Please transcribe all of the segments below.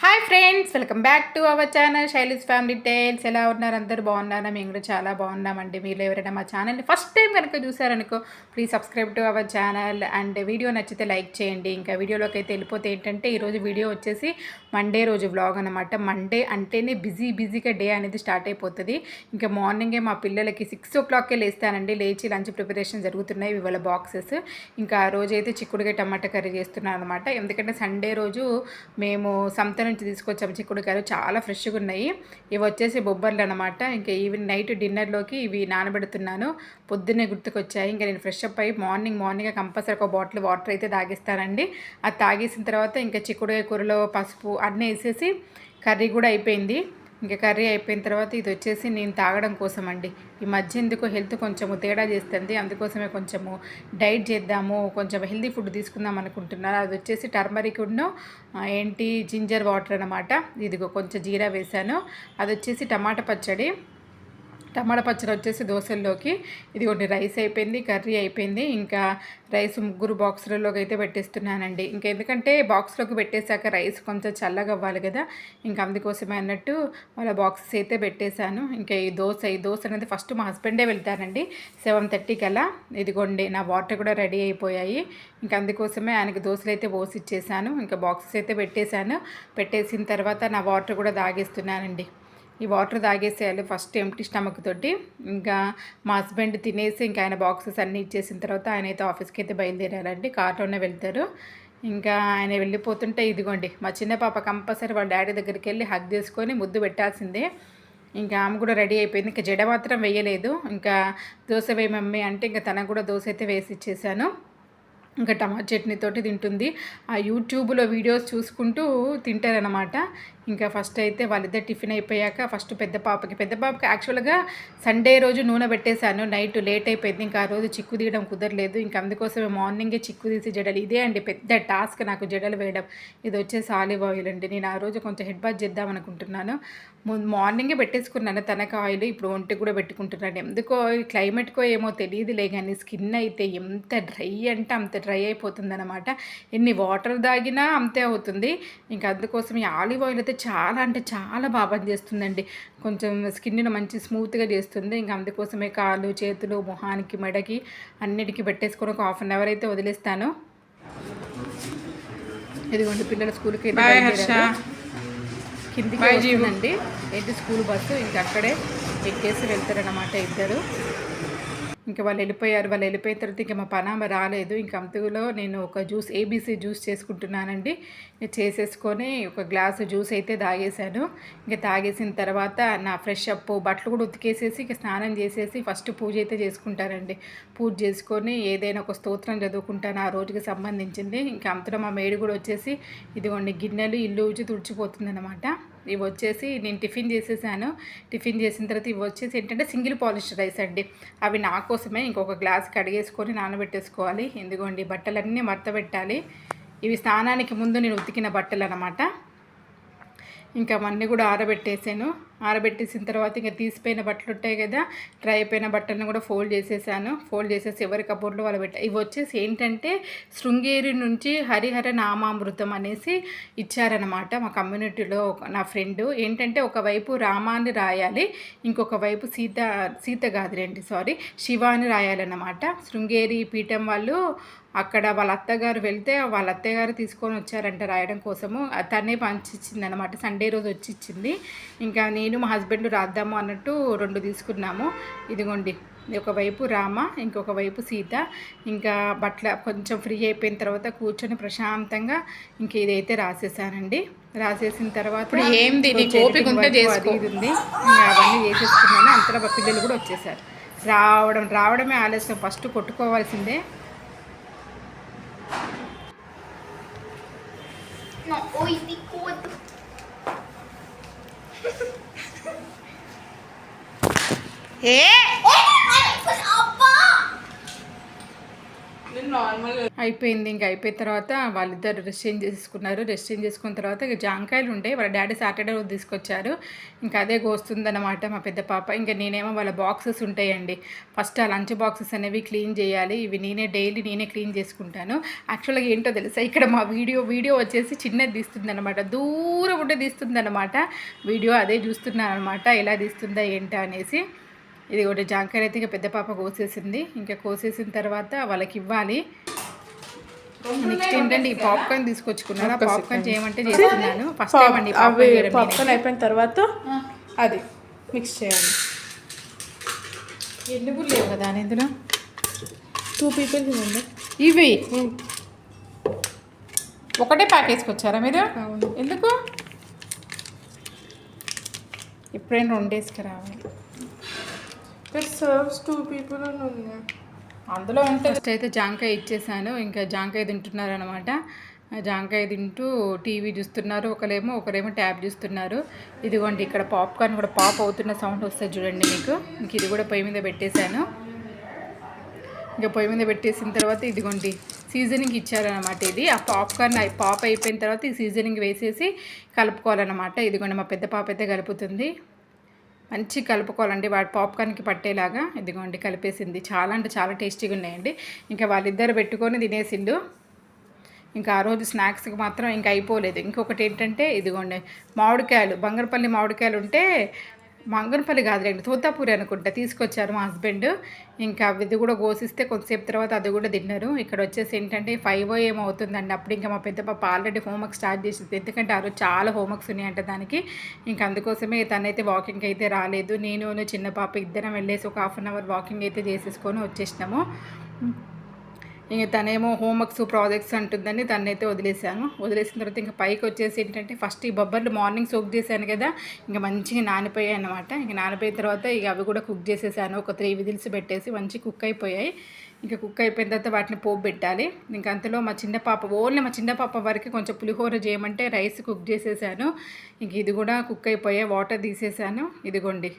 Hi friends welcome back to our channel Shaili's family tales ఎలా ఉన్నారు? అందరూ బాగున్నారా? మేము కూడా చాలా బాగున్నామండి. మీరు ఎవరైనా మా ఛానల్ని ఫస్ట్ టైం కనుక చూసారనుకో please subscribe to our channel and video నచ్చితే లైక్ చేయండి. ఇంకా వీడియోలోకి అయితే వెళ్ళిపోతే ఏంటంటే ఈరోజు వీడియో వచ్చేసి మండే రోజు వ్లాగ్ అనమాట మండే అంటేనే బిజీ బిజీగా డే అనేది స్టార్ట్ అయిపోతుంది. ఇంకా మార్నింగే మా పిల్లలకి సిక్స్ ఓ క్లాక్కే లేస్తానండి. లేచి లంచ్ ప్రిపరేషన్ జరుగుతున్నాయి. ఇవాళ బాక్సెస్ ఇంకా ఆ రోజైతే చిక్కుడుగా టమాటా కర్రీ చేస్తున్నాను అనమాట ఎందుకంటే సండే రోజు మేము సంత నుంచి తీసుకొచ్చాము చిక్కుడుకాయలు చాలా ఫ్రెష్గా ఉన్నాయి. ఇవి వచ్చేసి బొబ్బర్లు అనమాట ఇంకా ఈవినింగ్ నైట్ డిన్నర్లోకి ఇవి నానబెడుతున్నాను. పొద్దున్నే గుర్తుకొచ్చాయి. ఇంకా నేను ఫ్రెష్ అప్ అయ్యి మార్నింగ్ మార్నింగ్ కంపల్సరీ ఒక బాటిల్ వాటర్ అయితే తాగిస్తానండి. అది తాగేసిన తర్వాత ఇంకా చిక్కుడుకాయ కూరలో పసుపు అన్నీ వేసేసి కర్రీ కూడా అయిపోయింది. ఇంకా కర్రీ అయిపోయిన తర్వాత ఇది వచ్చేసి నేను తాగడం కోసం అండి ఈ మధ్య ఎందుకో హెల్త్ కొంచెము తేడా చేస్తుంది. అందుకోసమే కొంచెము డైట్ చేద్దాము కొంచెం హెల్తీ ఫుడ్ తీసుకుందాం అనుకుంటున్నారు. అది వచ్చేసి టర్మరిక్ ఉన్ను ఏంటి? జింజర్ వాటర్ అనమాట ఇదిగో కొంచెం జీరా వేసాను అది వచ్చేసి టమాటా పచ్చడి. టమాటా పచ్చడి వచ్చేసి దోశల్లోకి. ఇది రైస్ అయిపోయింది కర్రీ అయిపోయింది. ఇంకా రైస్ ముగ్గురు బాక్సులలోకి అయితే పెట్టేస్తున్నానండి. ఇంకా ఎందుకంటే బాక్స్లోకి పెట్టేశాక రైస్ కొంచెం చల్లగా అవ్వాలి కదా. ఇంకా అందుకోసమే అన్నట్టు వాళ్ళ బాక్సెస్ అయితే పెట్టేశాను. ఇంకా ఈ దోశ ఈ దోశ అనేది ఫస్ట్ మా హస్బెండే వెళ్తానండి సెవెన్ థర్టీకి అలా. ఇదిగోండి నా వాటర్ కూడా రెడీ అయిపోయాయి. ఇంకా అందుకోసమే ఆయనకి దోశలు అయితే పోసి ఇచ్చేసాను ఇంకా బాక్సెస్ అయితే పెట్టేశాను. పెట్టేసిన తర్వాత నా వాటర్ కూడా తాగేస్తున్నానండి. ఈ వాటర్ తాగేసేయాలి ఫస్ట్ ఎంటీ స్టమక్ తోటి. ఇంకా మా హస్బెండ్ తినేసి ఇంకా ఆయన బాక్సెస్ అన్నీ ఇచ్చేసిన తర్వాత ఆయన అయితే ఆఫీస్కి అయితే బయలుదేరాలండి కార్లోనే వెళ్తారు. ఇంకా ఆయన వెళ్ళిపోతుంటే ఇదిగోండి మా చిన్న పాప కంపల్సరీ వాళ్ళ డాడీ దగ్గరికి వెళ్ళి హగ్ చేసుకొని ముద్దు పెట్టాల్సిందే. ఇంకా ఆమె కూడా రెడీ అయిపోయింది. ఇంకా జడ మాత్రం వేయలేదు. ఇంకా దోశ వేయి మమ్మీ అంటే ఇంకా తనకు కూడా దోశ అయితే వేసి ఇచ్చేసాను. ఇంకా టమాటా చట్నీతోటి తింటుంది. ఆ యూట్యూబ్లో వీడియోస్ చూసుకుంటూ తింటారనమాట ఇంకా ఫస్ట్ అయితే వాళ్ళిద్దరు టిఫిన్ అయిపోయాక ఫస్ట్ పెద్ద పాపకి పెద్ద పాపకి యాక్చువల్గా సండే రోజు నూనె పెట్టేశాను. నైట్ లేట్ అయిపోయింది. ఇంకా ఆ రోజు చిక్కు తీయడం కుదరలేదు. ఇంకా అందుకోసమే మార్నింగే చిక్కు తీసి జడలు. ఇదే అండి పెద్ద టాస్క్ నాకు జడలు వేయడం. ఇది వచ్చేసి ఆలివ్ ఆయిల్ అండి. నేను ఆ రోజు కొంచెం హెడ్ బాత్ చేద్దాం అనుకుంటున్నాను. ముందు మార్నింగే పెట్టేసుకున్నాను తనక ఆయిల్. ఇప్పుడు ఒంటికి కూడా పెట్టుకుంటున్నాను. ఎందుకో క్లైమేట్కో ఏమో తెలియదులే కానీ స్కిన్ అయితే ఎంత డ్రై అంటే అంత డ్రై అయిపోతుంది అనమాట ఎన్ని వాటర్ తాగినా అంతే అవుతుంది. ఇంకా అందుకోసం ఈ ఆలివ్ ఆయిల్ అయితే చాలా అంటే చాలా బాగా పనిచేస్తుందండి. కొంచెం స్కిన్ని మంచి స్మూత్గా చేస్తుంది. ఇంకా అందుకోసమే కాళ్ళు చేతులు మొహానికి మెడకి అన్నిటికీ పెట్టేసుకొని ఒక హాఫ్ అన్ అవర్ అయితే వదిలేస్తాను. ఇదిగోండి పిల్లల స్కూల్కి. కిందికి. వస్తుందండి. ఏంటి స్కూల్ బస్సు? ఇంకా అక్కడే ఎక్కేసి వెళ్తారనమాట ఇద్దరు. ఇంకా వాళ్ళు వెళ్ళిపోయారు వాళ్ళు వెళ్ళిపోయిన తర్వాత ఇంకా మా పనామ రాలేదు. ఇంకా అంతలో నేను ఒక జ్యూస్ ఏబీసీ జ్యూస్ చేసుకుంటున్నానండి. చేసేసుకొని ఒక గ్లాసు జ్యూస్ అయితే తాగేశాను. ఇంకా తాగేసిన తర్వాత నా ఫ్రెష్ అప్ బట్టలు కూడా ఉతికేసేసి ఇంకా స్నానం చేసేసి ఫస్ట్ పూజ అయితే చేసుకుంటానండి. పూజ చేసుకొని ఏదైనా ఒక స్తోత్రం చదువుకుంటాను ఆ రోజుకి సంబంధించింది. ఇంకా అంతలో మా మేడి కూడా వచ్చేసి ఇదిగోండి గిన్నెలు ఇల్లు ఊచి తుడిచిపోతుంది ఇవి వచ్చేసి నేను టిఫిన్ చేసేసాను. టిఫిన్ చేసిన తర్వాత ఇవి వచ్చేసి ఏంటంటే సింగిల్ పాలిష్ రైస్ అండి. అవి నా కోసమే ఇంకొక గ్లాస్ కడిగేసుకొని నానబెట్టేసుకోవాలి. ఎందుకోండి బట్టలన్నీ మడత పెట్టాలి. ఇవి స్నానానికి ముందు నేను ఉతికిన బట్టలు అనమాట ఇంకా అవన్నీ కూడా ఆరబెట్టేసాను. ఆరబెట్టేసిన తర్వాత ఇంకా తీసిపోయిన బట్టలు ఉంటాయి కదా డ్రై అయిపోయిన బట్టలను కూడా ఫోల్డ్ చేసేసాను. ఫోల్డ్ చేసేసి ఎవరి కబోర్డ్లో వాళ్ళు పెట్టా ఇవి వచ్చేసి ఏంటంటే శృంగేరి నుంచి హరిహర నామామృతం అనేసి ఇచ్చారనమాట మా కమ్యూనిటీలో నా ఫ్రెండ్. ఏంటంటే ఒకవైపు రామాన్ని రాయాలి ఇంకొక వైపు సీత సీత కాదులేండి సారీ శివాని రాయాలన్నమాట. శృంగేరి పీఠం వాళ్ళు అక్కడ వాళ్ళ అత్తగారు వెళ్తే వాళ్ళ అత్తగారు తీసుకొని వచ్చారంట రాయడం కోసము. తనే పంచిచ్చింది అనమాట సండే రోజు వచ్చి ఇచ్చింది. ఇంకా నేను మా హస్బెండ్ రాద్దాము అన్నట్టు రెండు తీసుకున్నాము. ఇదిగోండి ఒకవైపు రామ ఇంకొక వైపు సీత. ఇంకా బట్టల కొంచెం ఫ్రీ అయిపోయిన తర్వాత కూర్చొని ప్రశాంతంగా ఇంక ఇదైతే రాసేసానండి. రాసేసిన తర్వాత ఇప్పుడు ఓపిక ఉంటే ఉంది ఇంకా అవన్నీ చేసేసుకున్నాను. అంతలో పిల్లలు కూడా వచ్చేసారు. రావడం రావడమే ఆలస్యం. ఫస్ట్ కొట్టుకోవాల్సిందే. mo. Uy, tikod. Eh! Hey! Eh! Ay! Ay! Ay! Normal అయిపోయింది. ఇంకా అయిపోయిన తర్వాత వాళ్ళిద్దరు రెస్ట్ చేంజ్ చేసుకున్నారు. రెస్ట్ చేంజ్ చేసుకున్న తర్వాత ఇక జాంకాయలు ఉండే వాళ్ళ డాడీ సాటర్డే రోజు తీసుకొచ్చారు. ఇంకా అదే గోస్తుందన్నమాట మా పెద్ద పాప. ఇంకా నేనేమో వాళ్ళ బాక్సెస్ ఉంటాయండి. ఫస్ట్ ఆ లంచ్ బాక్సెస్ అనేవి క్లీన్ చేయాలి. ఇవి నేనే డైలీ నేనే క్లీన్ చేసుకుంటాను. యాక్చువల్గా ఏంటో తెలుసా? ఇక్కడ మా వీడియో వీడియో వచ్చేసి చిన్నది తీస్తుందన్నమాట. దూరం ఉంటే తీస్తుందన్నమాట. వీడియో అదే చూస్తున్నాను అనమాట ఎలా తీస్తుందా ఏంటా అనేసి. ఇది ఒకటి జాంకాయలు అయితే ఇక పెద్ద పాప కోసేసింది. ఇంకా కోసేసిన తర్వాత వాళ్ళకి ఇవ్వాలి. నెక్స్ట్ ఏంటంటే ఈ పాప్కార్న్ తీసుకొచ్చుకున్నారు? ఆ పాప్కార్న్ చేయమంటే చేస్తున్నాను. ఫస్ట్ టైం అండి అవి పాప్కార్న్ అయిపోయిన తర్వాత అది మిక్స్ చేయాలి. ఎన్ని లేవు కదా ఇందులో? టూ పీపుల్స్ ఇవ్వండి ఇవి? ఒకటే ప్యాక్ వేసుకొచ్చారా మీరు. ఎందుకు? ఎప్పుడైనా రెండేసుకురావాలి ఇట్ సర్వ్స్ టూ పీపుల్ అని ఉంది అందులో ఉంటే ఫస్ట్ అయితే జాంకాయ ఇచ్చేసాను. ఇంకా జాంకాయ తింటున్నారు అనమాట జాంకాయ తింటూ టీవీ చూస్తున్నారు. ఒకరేమో ఒకరేమో ట్యాబ్ చూస్తున్నారు. ఇదిగోండి ఇక్కడ పాప్కార్న్ కూడా పాప్ అవుతున్న సౌండ్ వస్తుంది చూడండి మీకు. ఇంక ఇది కూడా పొయ్యి మీద పెట్టేశాను. ఇంకా పొయ్యి మీద పెట్టేసిన తర్వాత ఇదిగోండి సీజనింగ్ ఇచ్చారనమాట ఇది. ఆ పాప్కార్న్ అయి- పాప్ అయిపోయిన తర్వాత ఈ సీజనింగ్ వేసేసి కలుపుకోవాలన్నమాట. ఇదిగోండి మా పెద్ద పాప అయితే కలుపుతుంది. మంచి కలుపుకోవాలండి. వాటి పాప్కార్న్కి పట్టేలాగా ఇదిగోండి కలిపేసింది. చాలా అంటే చాలా టేస్టీగా ఉన్నాయండి. ఇంకా వాళ్ళిద్దరు పెట్టుకొని తినేసిండు. ఇంకా ఆ రోజు స్నాక్స్కి మాత్రం ఇంకా అయిపోలేదు. ఇంకొకటి ఏంటంటే ఇదిగోండి మామిడికాయలు బంగారపల్లి మామిడికాయలు ఉంటే మంగనపల్లి కాదులేండి తోతాపూరి అనుకుంటా. తీసుకొచ్చారు మా హస్బెండ్. ఇంకా ఇది కూడా కోసిస్తే కొంతసేపు తర్వాత అది కూడా తిన్నారు. ఇక్కడ వచ్చేసి ఏంటంటే ఫైవ్ ఏమో అవుతుందండి. అప్పుడు ఇంకా మా పెద్ద పాప ఆల్రెడీ హోంవర్క్ స్టార్ట్ చేసింది. ఎందుకంటే ఆ రోజు చాలా హోంవర్క్స్ ఉన్నాయంట దానికి. ఇంకా అందుకోసమే తనైతే వాకింగ్ అయితే రాలేదు. నేను చిన్న పాప ఇద్దరం వెళ్ళేసి ఒక హాఫ్ అన్ అవర్ వాకింగ్ అయితే చేసేసుకొని వచ్చేసినాము. ఇంక తనేమో హోంవర్క్స్ ప్రాజెక్ట్స్ అంటుందని తనైతే వదిలేసాను వదిలేసిన తర్వాత ఇంకా పైకి వచ్చేసి ఏంటంటే ఫస్ట్ ఈ బొబ్బర్లు మార్నింగ్ సోక్ చేశాను కదా ఇంకా మంచిగా నానిపోయాయి అనమాట ఇంకా నానిపోయిన తర్వాత ఇక అవి కూడా కుక్ చేసేసాను. ఒక త్రీ విజిల్స్ పెట్టేసి మంచి కుక్ అయిపోయాయి. ఇంకా కుక్ అయిపోయిన తర్వాత వాటిని పోపు పెట్టాలి. ఇంకా అంతలో మా చిన్న పాప ఓన్లీ మా చిన్న పాప వరకు కొంచెం పులిహోర చేయమంటే రైస్ కుక్ చేసేసాను. ఇంక ఇది కూడా కుక్ అయిపోయాయి. వాటర్ తీసేసాను. ఇదిగోండి.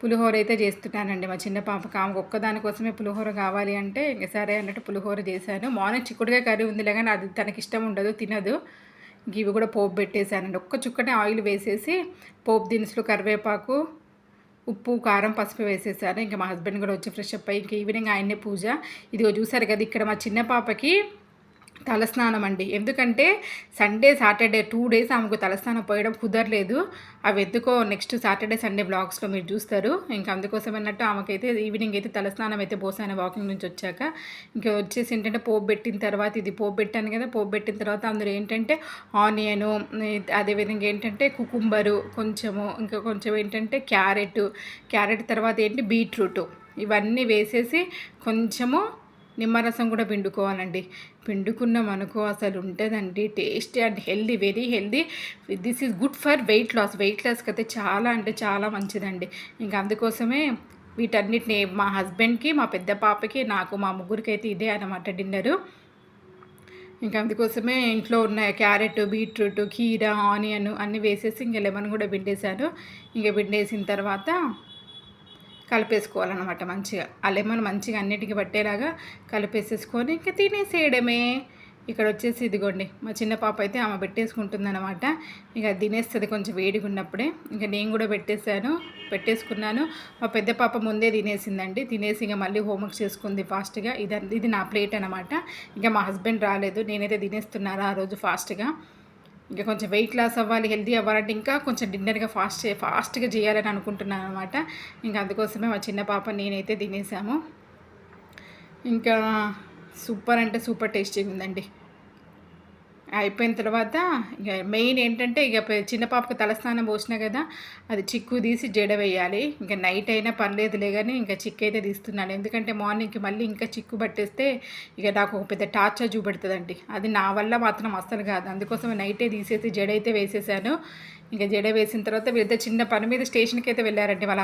పులిహోర అయితే చేస్తున్నానండి మా చిన్న పాపకి ఆమెకు ఒక్కదాని కోసమే పులిహోర కావాలి అంటే ఇంక సరే అన్నట్టు పులిహోర చేశాను. మార్నింగ్ చిక్కుడుగా కర్రీ ఉందిలే కానీ అది తనకి ఇష్టం ఉండదు తినదు. ఇంక ఇవి కూడా పోపు పెట్టేశానండి. ఒక్క చుక్కనే ఆయిల్ వేసేసి పోపు దినుసులు కరివేపాకు ఉప్పు కారం పసుపు వేసేసాను. ఇంకా మా హస్బెండ్ కూడా వచ్చి ఫ్రెష్ అప్ అయ్యి ఇంక ఈవినింగ్ ఆయన్నే పూజ. ఇదిగో చూసారు కదా ఇక్కడ మా చిన్న పాపకి తలస్నానం అండి ఎందుకంటే సండే సాటర్డే టూ డేస్ ఆమెకు తలస్నానం పోయడం కుదరలేదు. అవి ఎందుకో నెక్స్ట్ సాటర్డే సండే బ్లాగ్స్లో మీరు చూస్తారు. ఇంకా అందుకోసం అన్నట్టు ఆమెకైతే ఈవినింగ్ అయితే తలస్నానం అయితే పోసాను వాకింగ్ నుంచి వచ్చాక. ఇంకా వచ్చేసి ఏంటంటే పోపు పెట్టిన తర్వాత ఇది పోపు పెట్టాను కదా పోపు పెట్టిన తర్వాత అందులో ఏంటంటే ఆనియను అదేవిధంగా ఏంటంటే కుకుంబరు కొంచెము ఇంకా కొంచెం ఏంటంటే క్యారెట్ క్యారెట్ తర్వాత ఏంటి బీట్రూట్. ఇవన్నీ వేసేసి కొంచెము నిమ్మరసం కూడా పిండుకోవాలండి. పిండుకున్నాం అనుకో అసలు ఉంటుందండి. Tasty and healthy very healthy. This is good for weight loss. Weight లాస్కి అయితే చాలా అంటే చాలా మంచిదండి. ఇంకా అందుకోసమే వీటన్నిటిని మా హస్బెండ్కి మా పెద్ద పాపకి నాకు మా ముగ్గురికి అయితే ఇదే అనమాట డిన్నరు. ఇంకా అందుకోసమే ఇంట్లో ఉన్న క్యారెట్ బీట్రూట్ కీర ఆనియన్ అన్నీ వేసేసి ఇంకా లెమన్ కూడా పిండేశాను. ఇంకా పిండేసిన తర్వాత కలిపేసుకోవాలన్నమాట మంచిగా. ఆ లెమన్ మంచిగా అన్నిటికీ పట్టేలాగా కలిపేసేసుకొని ఇంకా తినేసేయడమే. ఇక్కడ వచ్చేసి ఇదిగోండి మా చిన్న పాప అయితే ఆమె పెట్టేసుకుంటుంది అనమాట ఇక అది తినేస్తుంది కొంచెం వేడిగా ఉన్నప్పుడే. ఇంకా నేను కూడా పెట్టేశాను పెట్టేసుకున్నాను. మా పెద్ద పాప ముందే తినేసిందండి. తినేసి ఇంకా మళ్ళీ హోంవర్క్ చేసుకుంది ఫాస్ట్గా. ఇది ఇది నా ప్లేట్ అనమాట ఇంకా మా హస్బెండ్ రాలేదు. నేనైతే తినేస్తున్నారా ఆ రోజు ఫాస్ట్గా. ఇంకా కొంచెం వెయిట్ లాస్ అవ్వాలి హెల్తీ అవ్వాలంటే ఇంకా కొంచెం డిన్నర్గా ఫాస్ట్ ఫాస్ట్గా చేయాలని అనుకుంటున్నాను అనమాట ఇంకా అందుకోసమే మా చిన్న పాప నేనైతే తినేసాము. ఇంకా సూపర్ అంటే సూపర్ టేస్టీగా ఉందండి. అయిపోయిన తర్వాత ఇక మెయిన్ ఏంటంటే ఇక చిన్న పాపకు తలస్నానం పోసినా కదా అది చిక్కు తీసి జడ వేయాలి. ఇంకా నైట్ అయినా పర్లేదులే కానీ ఇంకా చిక్కు అయితే తీస్తున్నాను. ఎందుకంటే మార్నింగ్కి మళ్ళీ ఇంకా చిక్కు పట్టేస్తే ఇక నాకు ఒక పెద్ద టార్చర్ చూపెడుతుందండి. అది నా వల్ల మాత్రం అస్సలు కాదు. అందుకోసం నైటే తీసేసి జడ అయితే వేసేసాను. ఇంకా జడ వేసిన తర్వాత వీళ్ళ చిన్న పని మీద స్టేషన్కి అయితే వెళ్ళారండి వాళ్ళ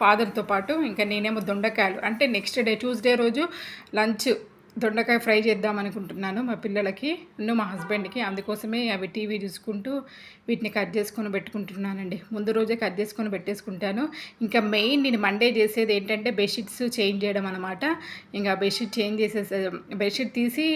ఫాదర్తో పాటు. ఇంకా నేనేమో దొండకాయలు. అంటే నెక్స్ట్ డే ట్యూస్డే రోజు లంచ్ దొండకాయ ఫ్రై చేద్దాం అనుకుంటున్నాను మా పిల్లలకి ఇన్ను మా హస్బెండ్కి. అందుకోసమే అవి టీవీ చూసుకుంటూ వీటిని కట్ చేసుకొని పెట్టుకుంటున్నానండి. ముందు రోజే కట్ చేసుకొని పెట్టేసుకుంటాను. ఇంకా మెయిన్ నేను మండే చేసేది ఏంటంటే బెడ్షీట్స్ చేంజ్ చేయడం అనమాట ఇంకా బెడ్షీట్ చేంజ్ చేసేసే బెడ్షీట్ తీసి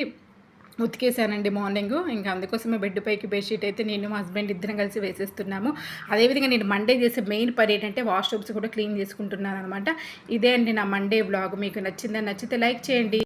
ఉతికేసానండి మార్నింగ్. ఇంకా అందుకోసమే బెడ్ పైకి బెడ్షీట్ అయితే నేను మా హస్బెండ్ ఇద్దరం కలిసి వేసేస్తున్నాము. అదేవిధంగా నేను మండే చేసే మెయిన్ పని ఏంటంటే వాష్రూమ్స్ కూడా క్లీన్ చేసుకుంటున్నాను అనమాట ఇదే అండి నా మండే బ్లాగ్ మీకు నచ్చిందని నచ్చితే లైక్ చేయండి.